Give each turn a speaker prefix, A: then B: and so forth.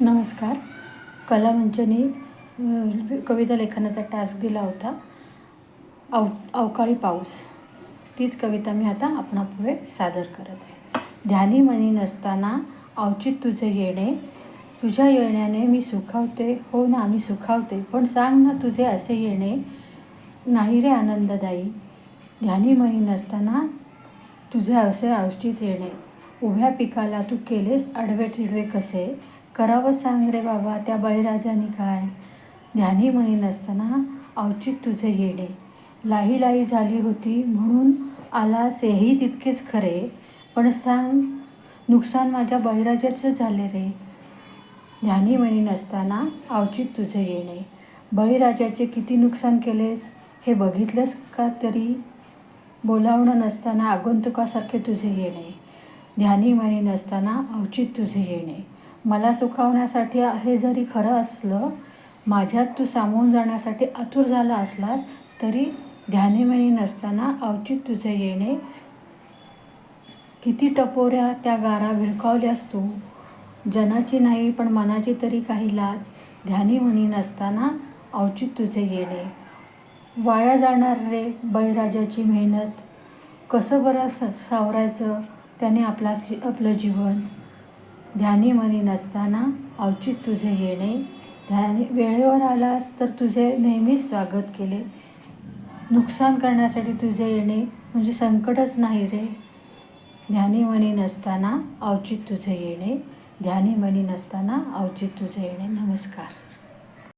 A: नमस्कार. कलामंचनी कविता लेखनाचा टास्क दिला होता. अव अवकाळी पाऊस. तीच कविता मी आता आपणापुढे सादर करत आहे. ध्यानी मनी नसताना अवचित तुझे येणे. तुझ्या येण्याने मी सुखावते. हो ना मी सुखावते. पण सांग ना तुझे असे येणे नाही रे आनंददायी. ध्यानी मनी नसताना तुझे असे अवचित येणे. उभ्या पिकाला तू केलेस आडवे तिडवे कसे? करावं सांग रे बाबा त्या बळीराजाने काय? ध्यानी म्हणी नसताना अवचित तुझे येणे लाही लाही झाली होती म्हणून आलास हेही तितकेच खरे. पण सांग नुकसान माझ्या बळीराजाचं झाले रे. ध्यानी म्हणी नसताना अवचित तुझे येणे बळीराजाचे किती नुकसान केलेस हे बघितलंस का तरी? बोलावणं नसताना आगंतुकासारखे तुझे येणे ध्यानी म्हणी नसताना अवचित तुझे येणे मला सुखावण्यासाठी हे जरी खरं असलं माझ्यात तू सामावून जाण्यासाठी आतुर झाला असलास तरी ध्यानेमनी नसताना अवचित तुझे येणे. किती टपोऱ्या त्या गारा भिडकावल्यास तू? जनाची नाही पण मनाची तरी काही लाज. ध्यानीमनी नसताना अवचित तुझे येणे. वाया जाणार रे बळीराजाची मेहनत. कसं बरं स सावरायचं त्याने आपला जी आपलं जीवन? ध्यानी मनी नसताना अवचित तुझे येणे. ध्यानी वेळेवर आलास तर तुझे नेहमीच स्वागत केले. नुकसान करण्यासाठी तुझे येणे म्हणजे संकटच नाही रे. ध्यानी मनी नसताना अवचित तुझे येणे. ध्यानी मनी नसताना अवचित तुझे येणे. नमस्कार.